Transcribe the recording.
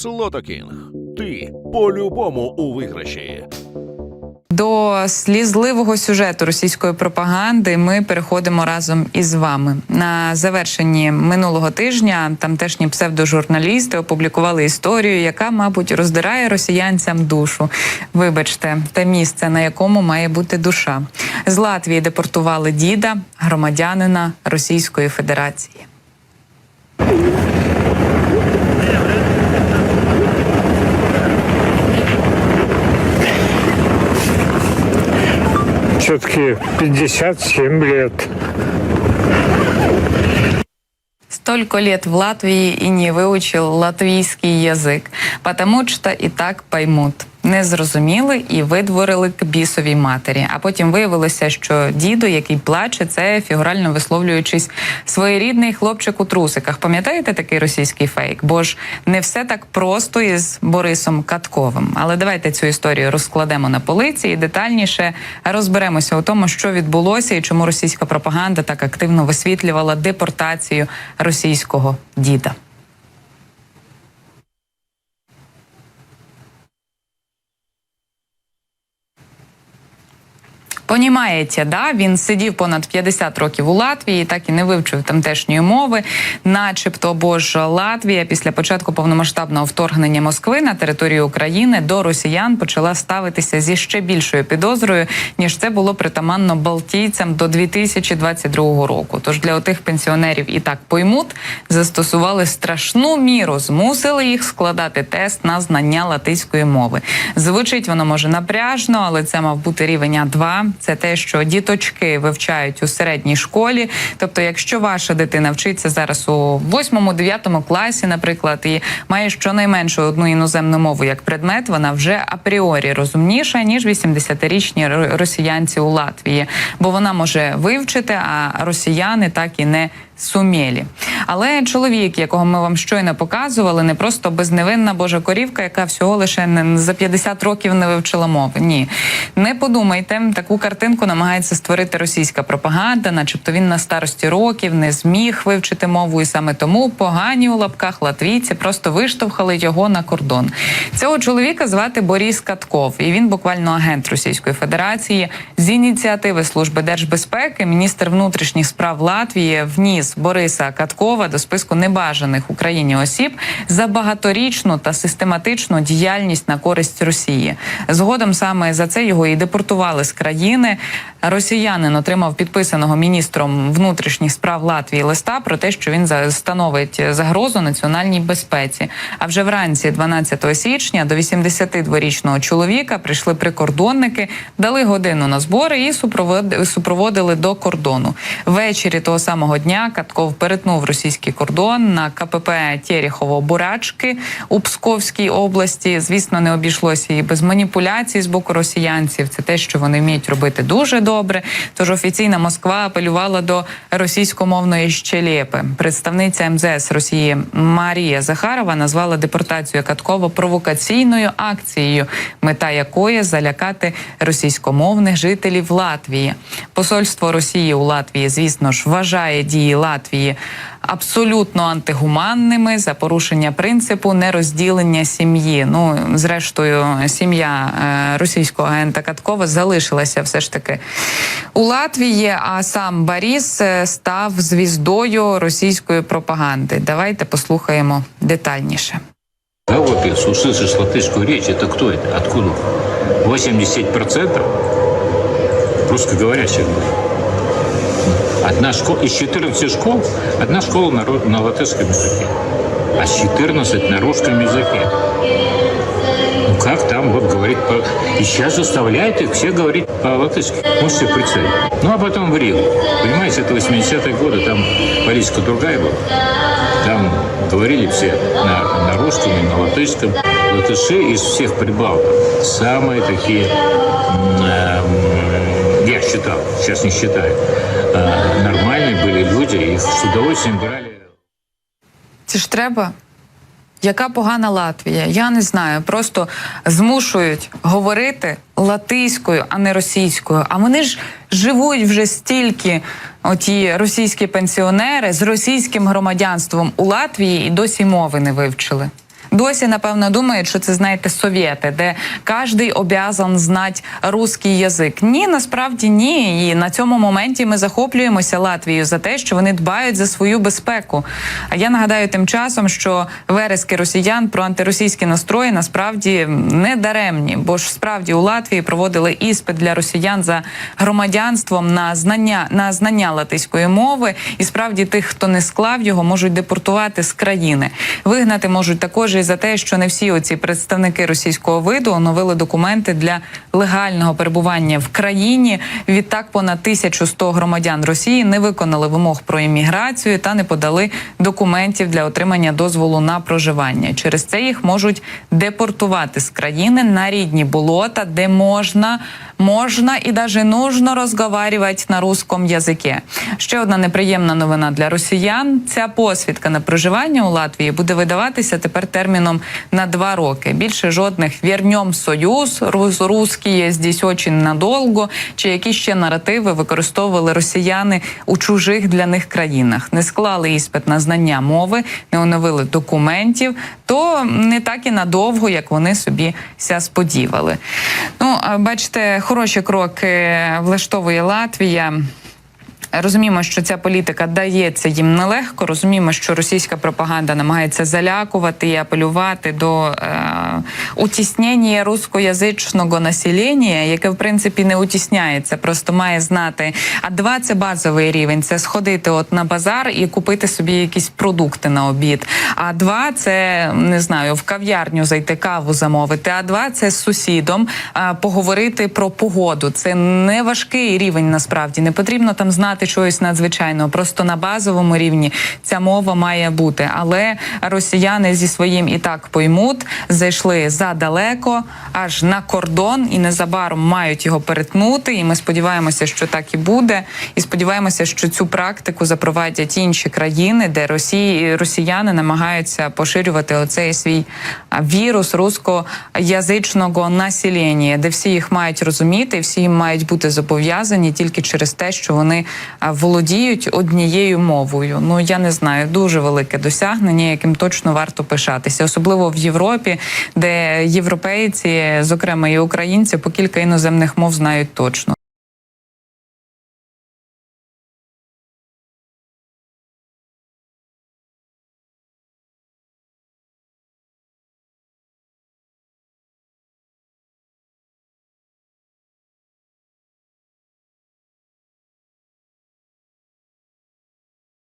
Слотокінг. Ти по-любому у виграші. До слізливого сюжету російської пропаганди ми переходимо разом із вами. На завершенні минулого тижня тамтешні псевдожурналісти опублікували історію, яка, мабуть, роздирає росіянцям душу. Вибачте, те місце, на якому має бути душа. З Латвії депортували діда, громадянина Російської Федерації. Все-таки 57 лет. Столько лет в Латвии и не выучил латвийский язык, потому что и так поймут. Не зрозуміли і видворили к бісовій матері. А потім виявилося, що дідо, який плаче, це фігурально висловлюючись своєрідний хлопчик у трусиках. Пам'ятаєте такий російський фейк? Бо ж не все так просто із Борисом Катковим. Але давайте цю історію розкладемо на полиці і детальніше розберемося у тому, що відбулося і чому російська пропаганда так активно висвітлювала депортацію російського діда. Понімаєте, да? Він сидів понад 50 років у Латвії, так і не вивчив тамтешньої мови, начебто, бо ж Латвія після початку повномасштабного вторгнення Москви на територію України до росіян почала ставитися зі ще більшою підозрою, ніж це було притаманно балтійцям до 2022 року. Тож для отих пенсіонерів і так поймут застосували страшну міру, змусили їх складати тест на знання латиської мови. Звучить воно може напряжно, але це мав бути рівень А2. Це те, що діточки вивчають у середній школі. Тобто, якщо ваша дитина вчиться зараз у 8-9 класі, наприклад, і має щонайменше одну іноземну мову як предмет, вона вже апріорі розумніша ніж 80-річні росіянці у Латвії, бо вона може вивчити, а росіяни так і не сумєлі. Але чоловік, якого ми вам щойно показували, не просто безневинна божа корівка, яка всього лише за 50 років не вивчила мови. Ні, не подумайте, таку картинку намагається створити російська пропаганда, начебто він на старості років не зміг вивчити мову, і саме тому погані у лапках латвійці просто виштовхали його на кордон. Цього чоловіка звати Борис Катков, і він буквально агент Російської Федерації з ініціативи служби держбезпеки. Міністр внутрішніх справ Латвії вніс Бориса Каткова до списку небажаних Україні осіб за багаторічну та систематичну діяльність на користь Росії. Згодом саме за це його і депортували з країни. Росіянин отримав підписаного міністром внутрішніх справ Латвії листа про те, що він становить загрозу національній безпеці. А вже вранці, 12 січня, до 82-річного чоловіка прийшли прикордонники, дали годину на збори і супровод- супроводили до кордону. Ввечері того самого дня Катков перетнув російський кордон на КПП Тєріхово-Бурачки у Псковській області. Звісно, не обійшлося і без маніпуляцій з боку росіянців. Це те, що вони вміють робити дуже добре. Тож офіційна Москва апелювала до російськомовної щелепи. Представниця МЗС Росії Марія Захарова назвала депортацію Каткова провокаційною акцією, мета якої залякати російськомовних жителів Латвії. Посольство Росії у Латвії, звісно ж, вважає дії Латвії абсолютно антигуманними за порушення принципу нерозділення сім'ї. Ну, зрештою, сім'я е, російського агента Каткова залишилася все ж таки у Латвії. А сам Борис е, став звіздою російської пропаганди. Давайте послухаємо детальніше. Галопец, услышишь латышскую речь, это кто это? Откуда? 80% русскоговорящих было. Одна школа, из 14 школ, одна школа на, на латышском языке, а с 14 на русском языке. Ну как там вот говорить по... И сейчас заставляют их все говорить по-латышски. Можете себе представить? Ну а потом в Ригу. Понимаете, это 80-е годы, там политика другая была. Там говорили все на, на русском и на латышском. Латыши из всех прибалтов самые такие, я считал, сейчас не считаю, э, нормальные были люди, их с удовольствием брали. Це ж треба. Яка погана Латвія? Я не знаю. Просто змушують говорити латиською, а не російською. А вони ж живуть вже стільки, оті російські пенсіонери з російським громадянством у Латвії і досі мови не вивчили. Досі, напевно, думають, що це знаєте совєти, де кожен обязан знати русський язик. Ні, насправді ні. І на цьому моменті ми захоплюємося Латвією за те, що вони дбають за свою безпеку. А я нагадаю тим часом, що верески росіян про антиросійські настрої насправді не даремні, бо ж справді у Латвії проводили іспит для росіян за громадянством на знання на знання латиської мови, і справді тих, хто не склав його, можуть депортувати з країни. Вигнати можуть також і за те, що не всі оці представники російського виду оновили документи для легального перебування в країні. Відтак понад 1100 громадян Росії не виконали вимог про імміграцію та не подали документів для отримання дозволу на проживання. Через це їх можуть депортувати з країни на рідні болота, де можна, можна і даже нужно розговарювати на русском язикі. Ще одна неприємна новина для росіян: ця посвідка на проживання у Латвії буде видаватися тепер терміном на два роки. Більше жодних «Вернем Союз, рус, русські здесь очень надовго, чи які ще наративи використовували росіяни у чужих для них країнах. Не склали іспит на знання мови, не оновили документів, то не так і надовго, як вони собі ся сподівали. Ну, бачите, хороші кроки влаштовує Латвія. Розуміємо, що ця політика дається їм нелегко. Розуміємо, що російська пропаганда намагається залякувати і апелювати до е, утіснення рускоязичного населення, яке в принципі не утісняється, просто має знати. А два це базовий рівень. Це сходити от на базар і купити собі якісь продукти на обід. А два це не знаю, в кав'ярню зайти каву замовити. А два це з сусідом е, поговорити про погоду. Це не важкий рівень. Насправді не потрібно там знати чогось надзвичайного. Просто на базовому рівні ця мова має бути. Але росіяни зі своїм і так поймуть, зайшли задалеко, аж на кордон, і незабаром мають його перетнути. І ми сподіваємося, що так і буде. І сподіваємося, що цю практику запровадять інші країни, де Росії росіяни намагаються поширювати оцей свій вірус рускоязичного населення, де всі їх мають розуміти, всі їм мають бути зобов'язані тільки через те, що вони володіють однією мовою. Ну я не знаю, дуже велике досягнення, яким точно варто пишатися, особливо в Європі, де європейці, зокрема і українці, по кілька іноземних мов знають точно.